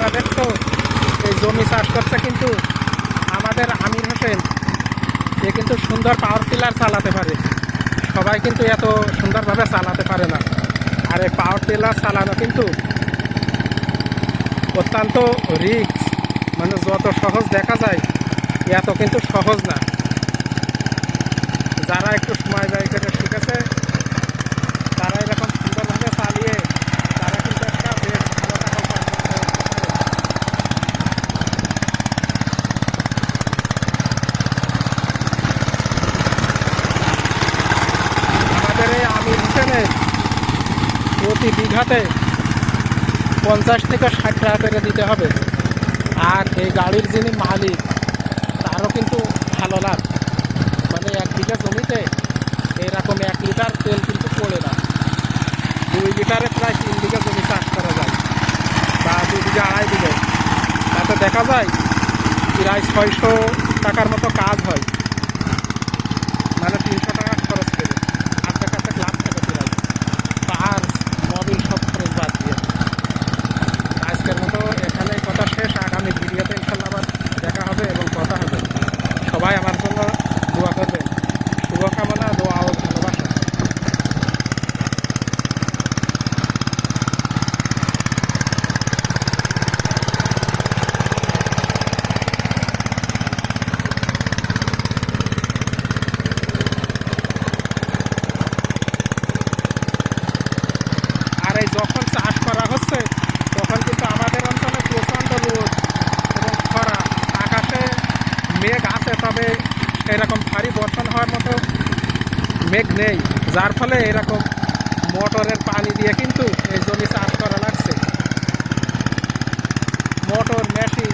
করা দেখছ এই জমি চাষ করছে কিন্তু আমাদের আমির হোসেন। এ কিন্তু সুন্দর পাওয়ার টিলার চালাতে পারে। সবাই কিন্তু এত সুন্দরভাবে চালাতে পারে না। আর এই পাওয়ার টিলার চালানো কিন্তু অত্যন্ত রিক্স মানে যত সহজ দেখা যায়, এত কিন্তু সহজ না। যারা একটু সময় ব্যয় করে শিখেছে তারা এরকম সুন্দরভাবে চালিয়ে তারা কিন্তু একটা বেশ ভালো টাকা উপার্জন করতে পারে। আমাদের এই আমির হোসেনের প্রতি বিঘাতে পঞ্চাশ থেকে ষাট টাকা করে দিতে হবে। আর এই গাড়ির যিনি মালিক, তারও কিন্তু ভালো লাভ। মানে এক বিঘা জমিতে এরকম এক লিটার তেল কিন্তু পড়ে না। দুই লিটারে প্রায় তিন বিঘা জমি চাষ করা যায় বা দু বিঘা আড়াই বিঘে। তাতে দেখা যায় প্রায় ছয়শো টাকার মতো কাজ হয়। মানে তিনশো টাকা খরচ করে আপনার কাছে লাভ থাকে প্রায় পার মোবিল সব খরচ বাদ দিয়ে আজকের মতো এখানে কথা শেষ আগামী ভিডিওতে ইনশাল্লাহ আবার দেখা হবে এবং কথা হবে সবাই আমার জন্য দোয়া করবেন শুভকামনা দোয়া ও ভালোবাসা আর এই যখন চাষ করা হচ্ছে, তখন কিন্তু আমাদের অঞ্চলে প্রচণ্ড রোদ এবং খরা। আকাশে মেঘ আছে, তবে এরকম ভারী বর্ষণ হওয়ার মতো মেঘ নেই। যার ফলে এরকম মোটরের পানি দিয়ে কিন্তু এই জমি চাষ করা লাগছে। Motor, machine